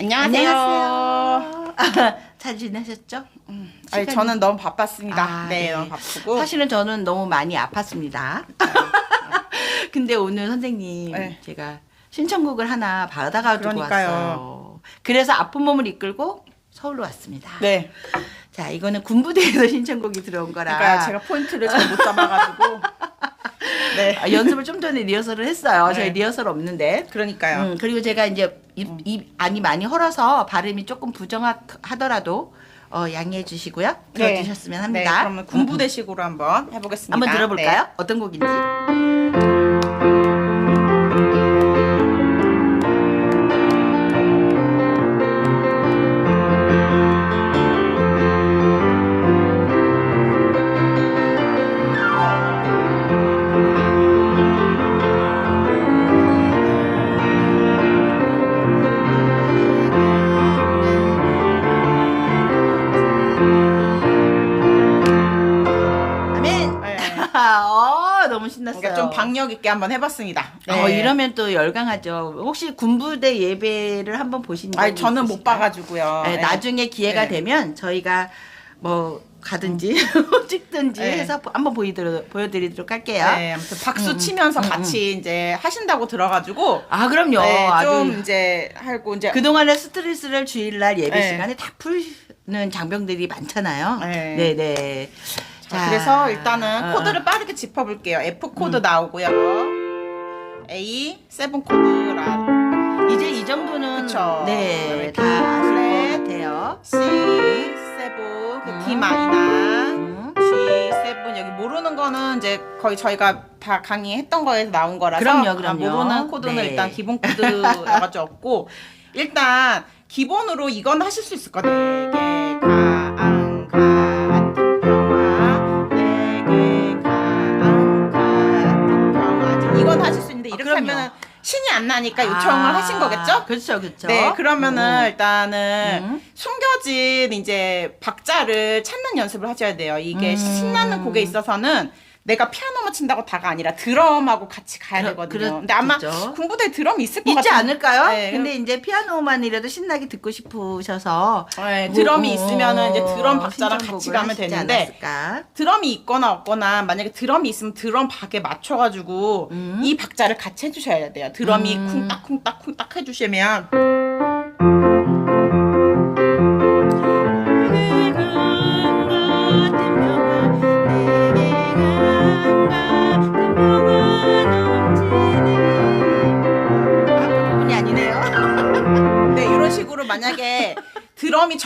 안녕하세요. 잘 지내셨죠? 아니, 시간이- 저는 너무 바빴습니다. 아, 네, 네. 너무 바쁘고. 사실은 저는 너무 많이 아팠습니다. 근데 오늘 선생님 네. 제가 신청곡을 하나 받아가 지고 그러니까요. 왔어요. 그래서 아픈 몸을 이끌고 서울로 왔습니다. 네. 자, 이거는 군부대에서 신청곡이 들어온 거라 그러니까 제가 포인트를 잘 못 잡아가지고. 네. 아, 연습을 좀 전에 리허설을 했어요. 네. 저희 리허설 없는데. 그러니까요. 음, 그리고 제가 이제 입, 입 안이 많이 헐어서 발음이 조금 부정하더라도 어, 양해해 주시고요. 들어주셨으면 합니다. 네, 그러면 군부대식으로 한번 해보겠습니다. 한번 들어볼까요? 네. 어떤 곡인지. 박력 있게 한번 해봤습니다. 어, 네. 이러면 또 열광하죠. 혹시 군부대 예배를 한번 보신 적이 아니, 저는 못 있으실까요? 봐가지고요. 네, 네. 나중에 기회가 네. 되면 저희가 뭐 가든지 찍든지 네. 해서 한번 보이도록 보여드리도록 할게요. 네, 아무튼 박수 음, 치면서 음, 같이 이제 하신다고 들어가지고. 아 그럼요. 네, 아주 좀 이제 하고 이제 그동안의 스트레스를 주일날 예배 네. 시간에 다 푸는 장병들이 많잖아요. 네. 네, 네. 자, 그래서 일단은 어, 코드를 빠르게 짚어볼게요. F 코드 나오고요. A 7 코드라 어, 이제 이 정도는 그쵸. 네, 그다음에 다 아실 것 같아요. C 7, 그 D 마이너, 음. G 7 여기 모르는 거는 이제 거의 저희가 다 강의했던 거에서 나온 거라서 그럼요, 아, 그럼요. 모르는 코드는 네. 일단 기본 코드여가지고 없고 일단 기본으로 이건 하실 수 있을 거예요. 내게 가안 같 신이 안 나니까 요청을 아, 하신 거겠죠? 그렇죠, 그렇죠. 네, 그러면은 음. 일단은 음. 숨겨진 이제 박자를 찾는 연습을 하셔야 돼요. 이게 음. 신나는 곡에 있어서는 내가 피아노만 친다고 다가 아니라 드럼하고 같이 가야 그러- 되거든요. 근데 아마 그렇죠. 군부대 드럼이 있을 것 있지 같아요. 않을까요? 네, 근데 이제 피아노만이라도 신나게 듣고 싶으셔서 네, 드럼이 뭐, 있으면은 이제 드럼 어, 박자랑 같이 신청곡을 가면 하시지 되는데 않았을까? 드럼이 있거나 없거나 만약에 드럼이 있으면 드럼 박에 맞춰가지고 음. 이 박자를 같이 해주셔야 돼요. 드럼이 음. 쿵딱쿵딱 쿵딱 해주시면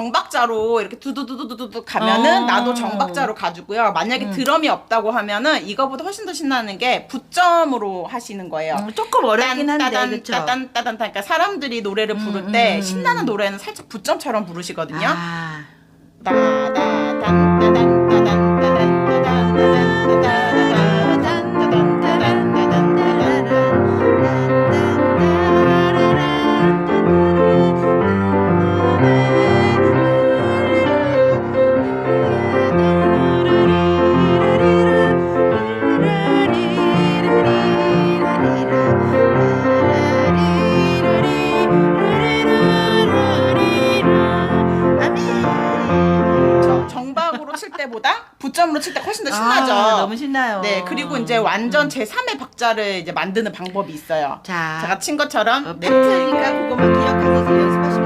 정박자로 이렇게 두두두두두두 가면은 어. 나도 정박자로 가지고요. 만약에 음. 드럼이 없다고 하면은 이거보다 훨씬 더 신나는 게 부점으로 하시는 거예요. 음, 조금 어렵긴 한데 딴, 그렇죠. 따단 따단 그러니까 사람들이 노래를 부를 음, 때 음, 신나는 음. 노래는 살짝 부점처럼 부르시거든요. 아, 따단 네, 그리고 이제 완전 제 3의 박자를 이제 만드는 방법이 있어요. 자, 제가 친 것처럼 어, 네. 팩트니까 그것만 기억하셔서 연습하시면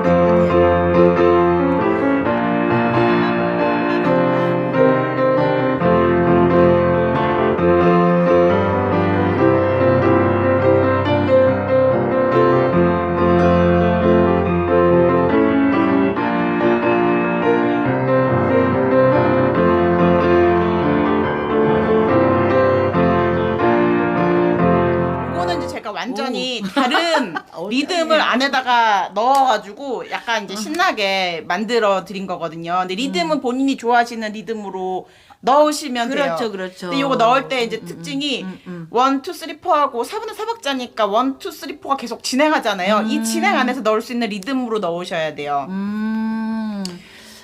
완전히 다른 어떡해. 리듬을 안에다가 넣어가지고 약간 이제 신나게 만들어 드린 거거든요. 근데 리듬은 본인이 좋아하시는 리듬으로 넣으시면 돼요. 그렇죠, 그렇죠. 근데 이거 넣을 때 이제 특징이 음, 음. 원, 투, 쓰리, 포하고 4분의 4박자니까 원, 투, 쓰리, 포가 계속 진행하잖아요. 이 진행 안에서 넣을 수 있는 리듬으로 넣으셔야 돼요. 음.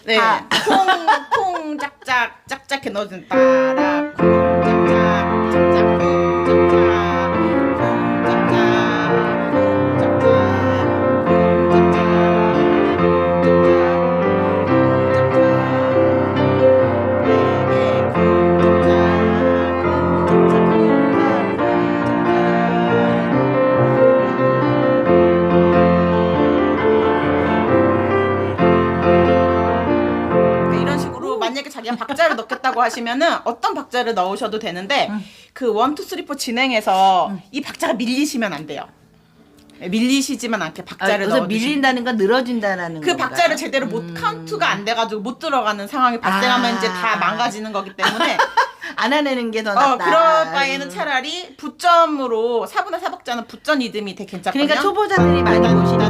네. 다. 콩, 콩, 짝짝, 짝짝해 넣어준 따라, 콩, 된다고 하시면은 어떤 박자를 넣으셔도 되는데 음. 그 원 투 쓰리 포 진행해서 이 박자가 밀리시면 안 돼요. 네, 밀리시지만 않게 아, 박자를 그래서 넣어 밀린다는 건 늘어진다는 그 건가요? 박자를 제대로 못 카운트가 안 돼가지고 못 들어가는 상황이 발생하면 아. 이제 다 망가지는 거기 때문에 안 하는 게 더 낫다. 어 그럴 바에는 차라리 부점으로 4분의 4박자는 부점 리듬이 되게 괜찮거든요. 그러니까 초보자들이 많이 보시니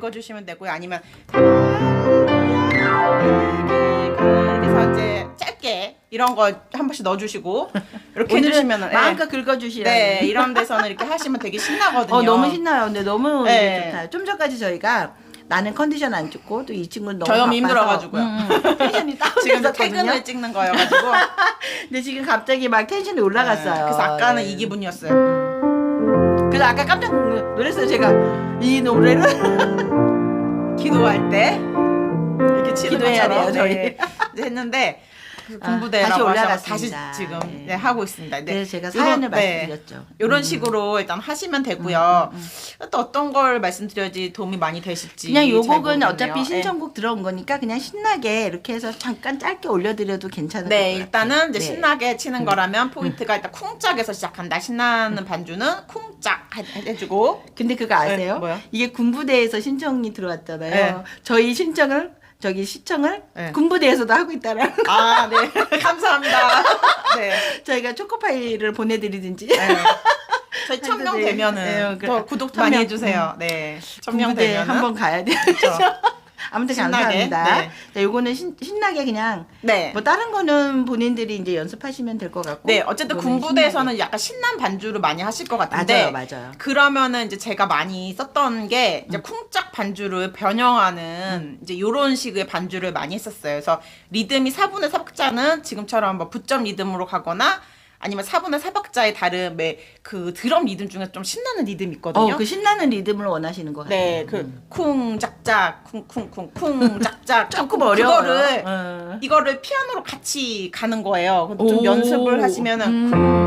긁어주시면 되고요. 아니면 그래서 이제 짧게 이런 거 한 번씩 넣어주시고 이렇게 오늘은 해주시면은 예. 마음껏 긁어주시라. 네 이런 데서는 이렇게 하시면 되게 신나거든요. 어 너무 신나요. 근데 너무 네. 좋다. 좀 전까지 저희가 나는 컨디션 안 좋고 또 이 친구는 너무 바빠서 힘들어가지고요. 음, 음. 텐션이 지금. 퇴근을 찍는 거여가지고 근데 지금 갑자기 막 텐션이 올라갔어요. 네, 그래서 아까는 네. 이 기분이었어요. 그래서 아까 깜짝 놀랐어요. 제가. 이 노래를 기도할 때 이렇게 기도해야 돼요, 네, 이제 했는데 공부대라고 다시 올라갔습니다. 다시 지금 네. 네, 하고 있습니다. 네. 그래서 제가 사연을 네. 말씀드렸죠. 이런 음. 식으로 일단 하시면 되고요. 또 어떤 걸 말씀드려야지 도움이 많이 되실지 그냥 요잘 곡은 모르겠네요. 어차피 네. 신청곡 들어온 거니까 그냥 신나게 이렇게 해서 잠깐 짧게 올려드려도 괜찮을 네, 것 일단은 같아요. 이제 네. 신나게 치는 거라면 포인트가 일단 쿵짝에서 시작한다. 신나는 반주는 쿵짝 해- 해주고 근데 그거 아세요? 네, 뭐요? 이게 군부대에서 신청이 들어왔잖아요. 네. 저희 신청을 저기 시청을 네. 군부대에서도 하고 있다라는 거. 아, 네. 감사합니다. 네. 저희가 초코파이를 보내드리든지 네. 저희 네. 되면은 네, 그- 더 구독. 많이 해주세요. 네. 천명 군부대 되면은 한번 가야 돼요. 그렇죠. 아무튼 신나게, 감사합니다. 네. 자, 요거는 신, 신나게 그냥 네. 뭐 다른 거는 본인들이 이제 연습하시면 될 것 같고. 네, 어쨌든 이거는 군부대에서는 약간 신난 반주를 많이 하실 것 신나게. 같은데 맞아요, 맞아요. 그러면은 이제 제가 많이 썼던 게 음. 이제 쿵짝 반주를 변형하는 이제 요런 식의 반주를 많이 했었어요. 그래서 리듬이 4분의 4박자는 지금처럼 뭐 부점 리듬으로 가거나 아니면 4분의 4박자의 다른 매- 그 드럼 리듬 중에 좀 신나는 리듬이 있거든요. 어, 그 신나는 리듬을 원하시는 것 같아요. 네, 그 쿵 짝짝 쿵쿵쿵 쿵 짝짝 조금 어려워요. 그거를 어. 이거를 피아노로 같이 가는 거예요. 근데 좀 오. 연습을 하시면은 음.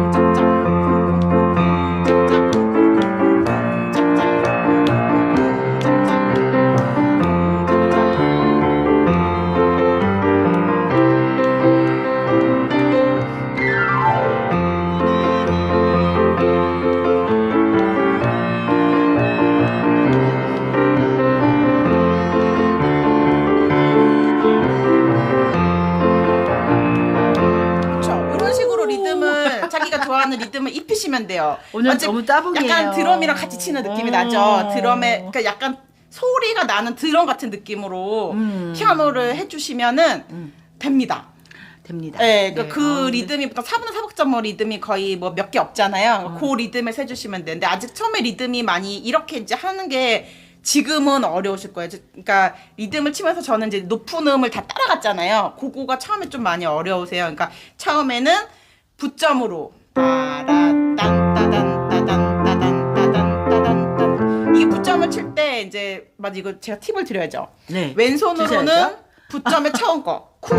좋아하는 리듬을 입히시면 돼요. 오늘 어째- 너무 따봉이에요. 약간 드럼이랑 같이 치는 느낌이 오. 나죠. 드럼에 그러니까 약간 소리가 나는 드럼 같은 느낌으로 음. 피아노를 해주시면은 음. 됩니다. 됩니다. 네, 그러니까 네. 그 어, 리듬이 보통 4분의 4박자 뭐 리듬이 거의 뭐 몇 개 없잖아요. 그 리듬을 세주시면 되는데 아직 처음에 리듬이 많이 이렇게 이제 하는 게 지금은 어려우실 거예요. 그러니까 리듬을 치면서 저는 이제 높은 음을 다 따라갔잖아요. 그거가 처음에 좀 많이 어려우세요. 그러니까 처음에는 부점으로 따라딴따단따단따단따단따단 이게 부점을 칠 때 이제 맞아 이거 제가 팁을 드려야죠. 네. 왼손으로는 주셔야죠. 부점의 처음 거 쿵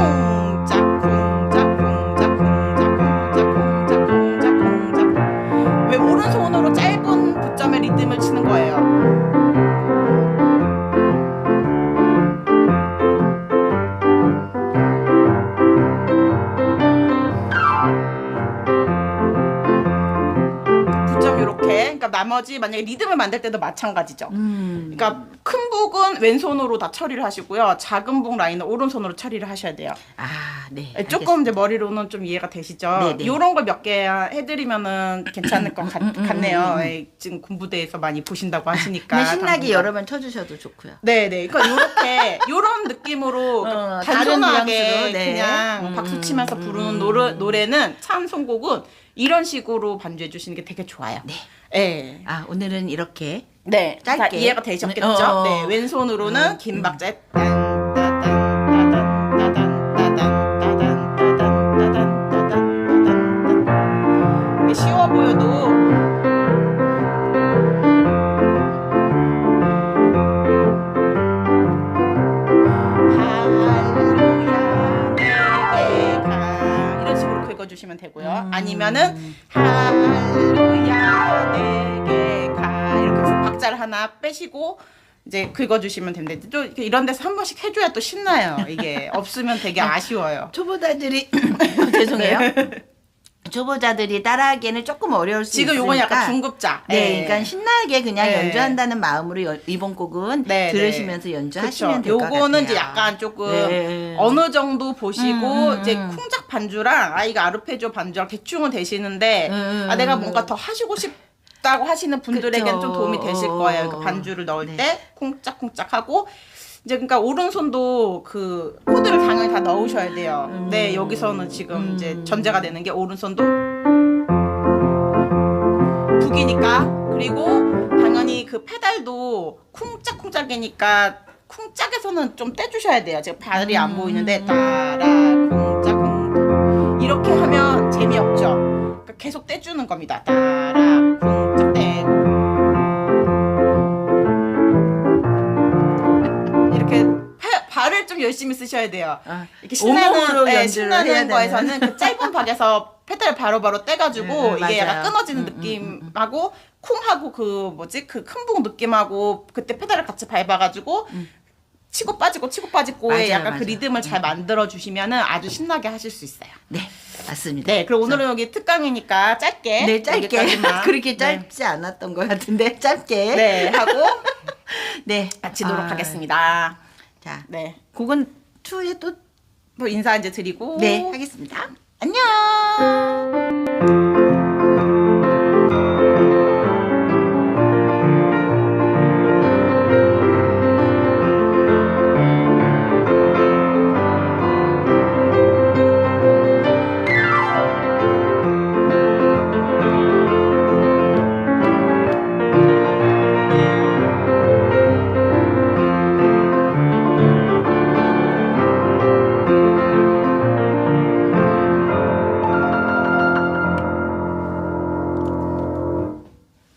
나머지 만약에 리듬을 만들 때도 마찬가지죠. 음. 그러니까 큰 북은 왼손으로 다 처리를 하시고요. 작은 북 라인은 오른손으로 처리를 하셔야 돼요. 아, 네. 네, 조금 이제 머리로는 좀 이해가 되시죠? 네, 네. 이런 걸 몇 개 해드리면은 괜찮을 것 같, 음, 음, 같네요. 음, 음. 예, 지금 군부대에서 많이 보신다고 하시니까. 그냥 신나게 당분간. 여러 번 쳐주셔도 좋고요. 네네. 그러니까 요렇게 요런 느낌으로 어, 다른 단순하게 뉘앙스로, 네. 그냥 음, 박수 치면서 음, 부르는 음, 노래, 음. 노래는 참 선곡은 이런 식으로 반주해 주시는 게 되게 좋아요. 네. 네. 아, 오늘은 이렇게 네, 짧게. 다 이해가 되셨겠죠? 어, 어. 네, 왼손으로는 음, 긴 음. 박자에 주시면 되고요. 아니면은 할렐루야 내게 가 이렇게 해서 박자를 하나 빼시고 이제 긁어주시면 됩니다. 또 이렇게 이런 데서 한 번씩 해줘야 또 신나요. 이게 없으면 되게 아쉬워요. 초보자들이 죄송해요. 초보자들이 따라하기에는 조금 어려울 수 지금 있으니까 요건 약간 중급자. 네, 예. 그러니까 신나게 그냥 네. 연주한다는 마음으로 여- 이번 곡은 네, 들으시면서 네. 연주하시면 그쵸. 될것 같아요. 요거는 이제 약간 조금 네. 어느 정도 보시고 음, 음, 이제 음. 쿵작 반주랑 아이가 아르페지오 반주랑 대충은 되시는데 음, 아 내가 음. 뭔가 더 하시고 싶다고 하시는 분들에겐 그쵸. 좀 도움이 되실 거예요. 그 반주를 넣을 네. 때 쿵짝쿵짝 하고 이제 그러니까 오른손도 그 코드를 당연히 다 넣으셔야 돼요. 음. 네 여기서는 지금 이제 전제가 되는 게 오른손도 북이니까 그리고 당연히 그 페달도 쿵짝쿵짝이니까 쿵짝에서는 좀 떼주셔야 돼요. 지금 발이 안 보이는데 따라 쿵짝 쿵 이렇게 하면 재미없죠. 그러니까 계속 떼주는 겁니다. 따라 쿵 발을 좀 열심히 쓰셔야 돼요. 아, 이렇게 신나는 네, 신나는. 거에서는 그 짧은 박에서 페달 바로바로 떼가지고 음, 음, 이게 약간 맞아요. 끊어지는 음, 음, 느낌하고 쿵하고 그 뭐지 그 큰 북 느낌하고 그때 페달을 같이 밟아가지고 치고 빠지고 치고 빠지고의 맞아요, 약간 그 맞아요. 리듬을 잘 만들어 주시면은 아주 신나게 하실 수 있어요. 네, 맞습니다. 네, 그리고 오늘은 여기 특강이니까 짧게 네, 짧게 여기까지만. 그렇게 네. 짧지 않았던 것 같은데 짧게 네 하고 네, 마치도록 아, 하겠습니다. 자, 네, 곡은 추후에 또또 인사 이제 드리고 네, 하겠습니다. 안녕.